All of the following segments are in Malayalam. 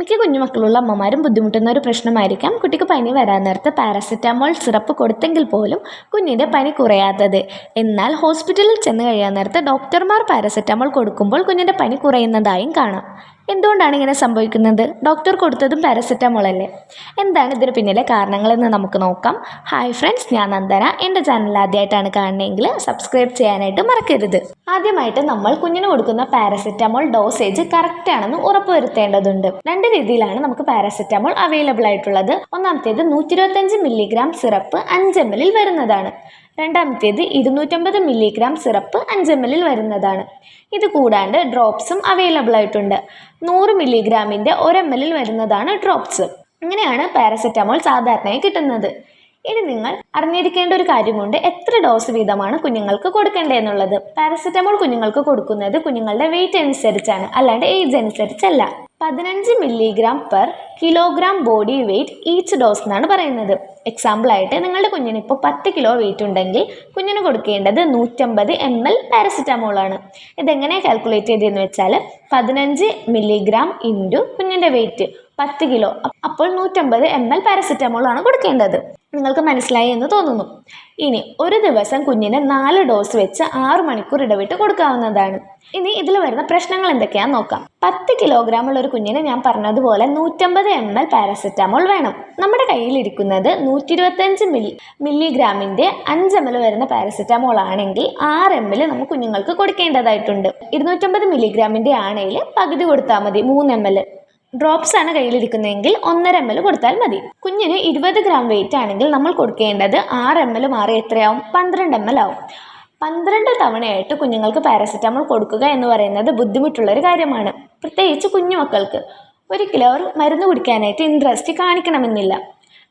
മിക്ക കുഞ്ഞുമക്കളുള്ള അമ്മമാരും ബുദ്ധിമുട്ടുന്ന ഒരു പ്രശ്നമായിരിക്കാം. കുട്ടിക്ക് പനി വരാൻ നേരത്ത് പാരസെറ്റാമോൾ സിറപ്പ് കൊടുത്തെങ്കിൽ പോലും കുഞ്ഞിന്റെ പനി കുറയാത്തത്. എന്നാൽ ഹോസ്പിറ്റലിൽ ചെന്ന് കഴിയാൻ നേരത്ത് ഡോക്ടർമാർ പാരസെറ്റാമോൾ കൊടുക്കുമ്പോൾ കുഞ്ഞിന്റെ പനി കുറയുന്നതായും കാണാം. എന്തുകൊണ്ടാണ് ഇങ്ങനെ സംഭവിക്കുന്നത്? ഡോക്ടർ കൊടുത്തതും പാരസെറ്റമോൾ അല്ലേ? എന്താണ് ഇതിന് പിന്നിലെ കാരണങ്ങളെന്ന് നമുക്ക് നോക്കാം. ഹായ് ഫ്രണ്ട്സ് ഞാൻ നന്ദന. എന്റെ ചാനൽ ആദ്യമായിട്ടാണ് കാണുന്നതെങ്കിൽ സബ്സ്ക്രൈബ് ചെയ്യാനായിട്ട് മറക്കരുത്. ആദ്യമായിട്ട് നമ്മൾ കുഞ്ഞിന് കൊടുക്കുന്ന പാരസെറ്റമോൾ ഡോസേജ് കറക്റ്റ് ആണെന്ന് ഉറപ്പുവരുത്തേണ്ടതുണ്ട് രണ്ട് രീതിയിലാണ് നമുക്ക് പാരസെറ്റമോൾ അവൈലബിൾ ആയിട്ടുള്ളത്. ഒന്നാമത്തേത് നൂറ്റി ഇരുപത്തഞ്ച് മില്ലിഗ്രാം സിറപ്പ് അഞ്ച് എം എല്ലിൽ വരുന്നതാണ്. രണ്ടാമത്തേത് ഇരുന്നൂറ്റമ്പത് മില്ലിഗ്രാം സിറപ്പ് അഞ്ച് എം എല്ലിൽ വരുന്നതാണ്. ഇത് കൂടാണ്ട് ഡ്രോപ്സും അവൈലബിൾ ആയിട്ടുണ്ട്. നൂറ് മില്ലിഗ്രാമിന്റെ ഒരു എം എല്ലിൽ വരുന്നതാണ് ഡ്രോപ്സ് ഇങ്ങനെയാണ് പാരസെറ്റമോൾ സാധാരണയായി കിട്ടുന്നത്. ഇനി നിങ്ങൾ അറിഞ്ഞിരിക്കേണ്ട ഒരു കാര്യമുണ്ട് എത്ര ഡോസ് വീതമാണ് കുഞ്ഞുങ്ങൾക്ക് കൊടുക്കേണ്ടതെന്നുള്ളത് പാരസെറ്റമോൾ കുഞ്ഞുങ്ങൾക്ക് കൊടുക്കുന്നത് കുഞ്ഞുങ്ങളുടെ വെയിറ്റ് അനുസരിച്ചാണ് അല്ലാണ്ട് ഏജ് അനുസരിച്ചല്ല. പതിനഞ്ച് milligram per kilogram body weight each dose എന്നാണ് പറയുന്നത്. എക്സാമ്പിൾ ആയിട്ട് നിങ്ങളുടെ കുഞ്ഞിന് ഇപ്പോൾ പത്ത് കിലോ വെയിറ്റ് ഉണ്ടെങ്കിൽ കുഞ്ഞിന് കൊടുക്കേണ്ടത് നൂറ്റമ്പത് എം എൽ പാരസിറ്റമോളാണ് ഇതെങ്ങനെ കാൽക്കുലേറ്റ് ചെയ്തതെന്ന് വെച്ചാൽ പതിനഞ്ച് മില്ലിഗ്രാം ഇന്റു കുഞ്ഞിന്റെ വെയിറ്റ് പത്ത് കിലോ. അപ്പോൾ നൂറ്റമ്പത് എം എൽ പാരസിറ്റമോളാണ് കൊടുക്കേണ്ടത്. നിങ്ങൾക്ക് മനസ്സിലായി എന്ന് തോന്നുന്നു. ഇനി ഒരു ദിവസം കുഞ്ഞിന് നാല് ഡോസ് വെച്ച് ആറ് മണിക്കൂർ ഇടവിട്ട് കൊടുക്കാവുന്നതാണ്. ഇനി ഇതിൽ വരുന്ന പ്രശ്നങ്ങൾ എന്തൊക്കെയാണെന്ന് നോക്കാം. പത്ത് കിലോഗ്രാം ഉള്ള ഒരു കുഞ്ഞിന് ഞാൻ പറഞ്ഞതുപോലെ നൂറ്റമ്പത് എം എൽ പാരസെറ്റാമോൾ വേണം. നമ്മുടെ കയ്യിലിരിക്കുന്നത് നൂറ്റി ഇരുപത്തഞ്ച് മില്ലി മില്ലിഗ്രാമിന്റെ അഞ്ച് എം എൽ വരുന്ന പാരസെറ്റാമോൾ ആണെങ്കിൽ ആറ് എം എൽ നമുക്ക് കുഞ്ഞുങ്ങൾക്ക് കൊടുക്കേണ്ടതായിട്ടുണ്ട്. ഇരുന്നൂറ്റമ്പത് മില്ലിഗ്രാമിന്റെ ആണെങ്കിൽ പകുതി കൊടുത്താൽ മതി മൂന്ന് എം എൽ ഡ്രോപ്സ് ആണ് കയ്യിലിരിക്കുന്നതെങ്കിൽ ഒന്നര എം എൽ കൊടുത്താൽ മതി. കുഞ്ഞിന് ഇരുപത് ഗ്രാം വെയിറ്റ് ആണെങ്കിൽ നമ്മൾ കൊടുക്കേണ്ടത് ആറ് എം എൽ മാറി എത്രയാവും? പന്ത്രണ്ട് എം എൽ ആവും. പന്ത്രണ്ട് തവണയായിട്ട് കുഞ്ഞുങ്ങൾക്ക് പാരസെറ്റാമോൾ കൊടുക്കുക എന്ന് പറയുന്നത് ബുദ്ധിമുട്ടുള്ളൊരു കാര്യമാണ്. പ്രത്യേകിച്ച് കുഞ്ഞുമക്കൾക്ക് ഒരിക്കലും അവർ മരുന്ന് കുടിക്കാനായിട്ട് ഇൻട്രസ്റ്റ് കാണിക്കണമെന്നില്ല.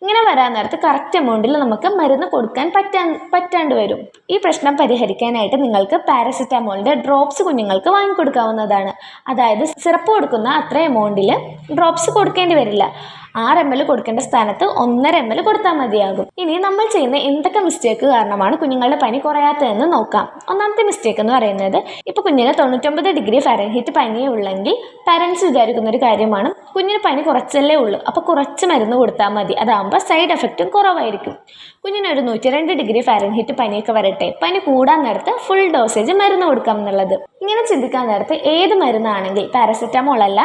ഇങ്ങനെ വരാൻ നേരത്ത് കറക്റ്റ് എമൗണ്ടിൽ നമുക്ക് മരുന്ന് കൊടുക്കാൻ പറ്റാൻ പറ്റാണ്ട് വരും. ഈ പ്രശ്നം പരിഹരിക്കാനായിട്ട് നിങ്ങൾക്ക് പാരസെറ്റാമോളിന്റെ ഡ്രോപ്സ് കുഞ്ഞുങ്ങൾക്ക് വാങ്ങിക്കൊടുക്കാവുന്നതാണ്. അതായത് സിറപ്പ് കൊടുക്കുന്ന അത്ര എമൗണ്ടിൽ ഡ്രോപ്സ് കൊടുക്കേണ്ടി വരില്ല. ആറ് എം എൽ കൊടുക്കേണ്ട സ്ഥാനത്ത് ഒന്നര എം എൽ കൊടുത്താൽ മതിയാകും. ഇനി നമ്മൾ ചെയ്യുന്ന എന്തൊക്കെ മിസ്റ്റേക്ക് കാരണമാണ് കുഞ്ഞുങ്ങളുടെ പനി കുറയാത്തതെന്ന് നോക്കാം. ഒന്നാമത്തെ മിസ്റ്റേക്ക് എന്ന് പറയുന്നത് ഇപ്പോൾ കുഞ്ഞിന് തൊണ്ണൂറ്റൊമ്പത് ഡിഗ്രി ഫാരൻഹീറ്റ് പനിയേ ഉള്ളെങ്കിൽ പാരൻസ് വിചാരിക്കുന്ന ഒരു കാര്യമാണ് കുഞ്ഞിന് പനി കുറച്ചല്ലേ ഉള്ളൂ അപ്പോൾ കുറച്ച് മരുന്ന് കൊടുത്താൽ മതി. അതാകുമ്പോൾ സൈഡ് എഫക്റ്റും കുറവായിരിക്കും. കുഞ്ഞിനൊരു നൂറ്റി രണ്ട് ഡിഗ്രി ഫാരൻഹീറ്റ് പനിയൊക്കെ വരട്ടെ പനി കൂടാൻ നേരത്ത് ഫുൾ ഡോസേജ് മരുന്ന് കൊടുക്കാം എന്നുള്ളത്. ഇങ്ങനെ ചിന്തിക്കാൻ നേരത്ത് ഏത് മരുന്നാണെങ്കിൽ പാരസെറ്റമോൾ അല്ല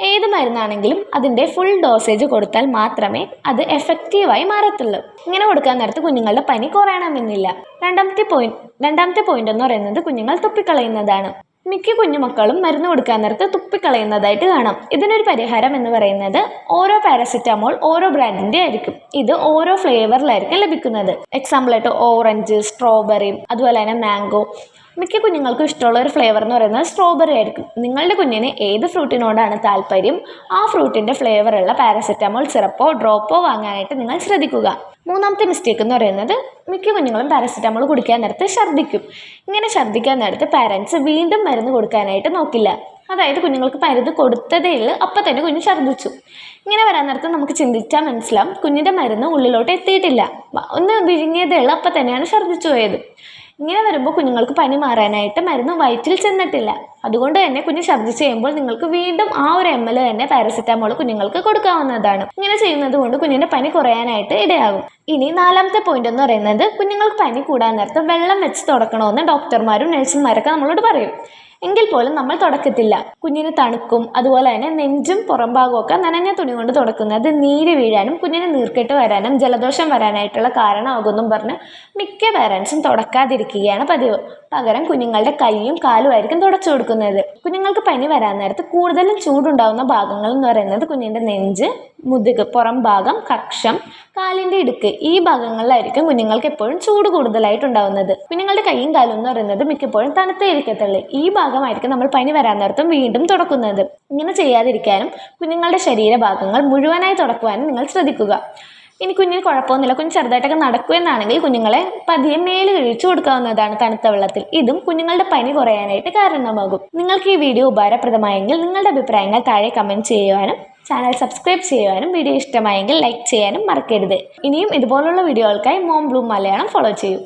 ഏത് മരുന്നാണെങ്കിലും അതിന്റെ ഫുൾ ഡോസേജ് കൊടുത്താൽ മാത്രമേ അത് എഫക്റ്റീവായി മാറത്തുള്ളൂ. ഇങ്ങനെ കൊടുക്കാൻ നേരത്ത് കുഞ്ഞുങ്ങളുടെ പനി കുറയണമെന്നില്ല. രണ്ടാമത്തെ പോയിന്റ് രണ്ടാമത്തെ പോയിന്റ് എന്ന് പറയുന്നത് കുഞ്ഞുങ്ങൾ തുപ്പിക്കളയുന്നതാണ്. മിക്ക കുഞ്ഞുമക്കളും മരുന്ന് കൊടുക്കാൻ നേരത്ത് തുപ്പിക്കളയുന്നതായിട്ട് കാണാം. ഇതിനൊരു പരിഹാരം എന്ന് പറയുന്നത് ഓരോ പാരസെറ്റാമോൾ ഓരോ ബ്രാൻഡിന്റെ ആയിരിക്കും. ഇത് ഓരോ ഫ്ലേവറിലായിരിക്കും ലഭിക്കുന്നത്. എക്സാമ്പിളായിട്ട് ഓറഞ്ച് സ്ട്രോബെറി അതുപോലെ തന്നെ മാംഗോ മിക്ക കുഞ്ഞുങ്ങൾക്കും ഇഷ്ടമുള്ള ഒരു ഫ്ലേവർ എന്ന് പറയുന്നത് സ്ട്രോബെറി ആയിരിക്കും. നിങ്ങളുടെ കുഞ്ഞിന് ഏത് ഫ്രൂട്ടിനോടാണ് താല്പര്യം? ആ ഫ്രൂട്ടിന്റെ ഫ്ലേവറുള്ള പാരസെറ്റമോൾ സിറപ്പോ ഡ്രോപ്പോ വാങ്ങാനായിട്ട് നിങ്ങൾ ശ്രദ്ധിക്കുക. മൂന്നാമത്തെ മിസ്റ്റേക്ക് എന്ന് പറയുന്നത് മിക്ക കുഞ്ഞുങ്ങളും പാരസെറ്റമോൾ കുടിക്കാൻ നേരത്ത് ഛർദ്ദിക്കും. ഇങ്ങനെ ഛർദ്ദിക്കാൻ നേരത്ത് പാരൻസ് വീണ്ടും മരുന്ന് കൊടുക്കാനായിട്ട് നോക്കില്ല. അതായത് കുഞ്ഞുങ്ങൾക്ക് മരുന്ന് കൊടുത്തതേ ഉള്ളൂ അപ്പം തന്നെ കുഞ്ഞ് ഛർദ്ദിച്ചു. ഇങ്ങനെ വരാൻ നേരത്ത് നമുക്ക് ചിന്തിച്ചാൽ മനസ്സിലാവും കുഞ്ഞിന്റെ മരുന്ന് ഉള്ളിലോട്ട് എത്തിയിട്ടില്ല. ഒന്ന് വിഴുങ്ങിയതേ ഉള്ളൂ അപ്പം തന്നെയാണ് ഛർദ്ദിച്ചു പോയത്. ഇങ്ങനെ വരുമ്പോൾ കുഞ്ഞുങ്ങൾക്ക് പനി മാറാനായിട്ട് മരുന്ന് വയറ്റിൽ ചെന്നിട്ടില്ല. അതുകൊണ്ട് തന്നെ കുഞ്ഞ് ഛർദ്ദിച്ച് ചെയ്യുമ്പോൾ നിങ്ങൾക്ക് വീണ്ടും ആ ഒരു എം എൽ തന്നെ പാരസെറ്റാമോൾ കുഞ്ഞുങ്ങൾക്ക് കൊടുക്കാവുന്നതാണ്. ഇങ്ങനെ ചെയ്യുന്നത് കൊണ്ട് കുഞ്ഞിന്റെ പനി കുറയാനായിട്ട് ഇടയാകും. ഇനി നാലാമത്തെ പോയിന്റ് എന്ന് പറയുന്നത് കുഞ്ഞുങ്ങൾക്ക് പനി കൂടാൻ നേരത്ത് വെള്ളം വെച്ച് തുടക്കണമെന്ന് ഡോക്ടർമാരും നഴ്സുമാരൊക്കെ നമ്മളോട് പറയും. എങ്കിൽ പോലും നമ്മൾ തുടക്കത്തില്ല. കുഞ്ഞിന് തണുക്കും അതുപോലെ തന്നെ നെഞ്ചും ഒക്കെ നനഞ്ഞ തുണി കൊണ്ട് തുടക്കുന്നത് നീര് വീഴാനും കുഞ്ഞിന് നീർക്കെട്ട് വരാനും ജലദോഷം വരാനായിട്ടുള്ള കാരണമാകുമെന്നും പറഞ്ഞ് മിക്ക പേരൻസും തുടക്കാതിരിക്കുകയാണ് പതിവ്. പകരം കുഞ്ഞുങ്ങളുടെ കൈയും കാലും ആയിരിക്കും തുടച്ചു കൊടുക്കുന്നത്. കുഞ്ഞുങ്ങൾക്ക് പനി വരാൻ നേരത്ത് കൂടുതലും ചൂടുണ്ടാവുന്ന ഭാഗങ്ങൾ എന്ന് പറയുന്നത് കുഞ്ഞിന്റെ നെഞ്ച് മുതുക് പുറം ഭാഗം കക്ഷം കാലിന്റെ ഇടുക്ക് ഈ ഭാഗങ്ങളിലായിരിക്കും കുഞ്ഞുങ്ങൾക്ക് എപ്പോഴും ചൂട് കൂടുതലായിട്ട് കൂടുതലായിട്ടുണ്ടാവുന്നത് കുഞ്ഞുങ്ങളുടെ കൈയും കാലും എന്ന് പറയുന്നത് മിക്കപ്പോഴും തണുത്തേ ഈ ഭാഗമായിരിക്കും നമ്മൾ പനി വരാൻ നേരത്തും വീണ്ടും തുടക്കുന്നത്. ഇങ്ങനെ ചെയ്യാതിരിക്കാനും കുഞ്ഞുങ്ങളുടെ ശരീരഭാഗങ്ങൾ മുഴുവനായി തുടക്കുവാനും നിങ്ങൾ ശ്രദ്ധിക്കുക. ഇനി കുഞ്ഞിന് കുഴപ്പമൊന്നുമില്ല. കുഞ്ഞ് ചെറുതായിട്ടൊക്കെ നടക്കുമെന്നാണെങ്കിൽ കുഞ്ഞുങ്ങളെ പതിയെ മേൽ കഴിച്ചു കൊടുക്കാവുന്നതാണ് തണുത്ത വെള്ളത്തിൽ. ഇതും കുഞ്ഞുങ്ങളുടെ പനി കുറയാനായിട്ട് കാരണമാകും. നിങ്ങൾക്ക് ഈ വീഡിയോ ഉപകാരപ്രദമായെങ്കിൽ നിങ്ങളുടെ അഭിപ്രായങ്ങൾ താഴെ കമന്റ് ചെയ്യുവാനും ചാനൽ സബ്സ്ക്രൈബ് ചെയ്യുവാനും വീഡിയോ ഇഷ്ടമായെങ്കിൽ ലൈക്ക് ചെയ്യാനും മറക്കരുത്. ഇനിയും ഇതുപോലുള്ള വീഡിയോകൾക്കായി മോം ബ്ലൂ മലയാളം ഫോളോ ചെയ്യൂ.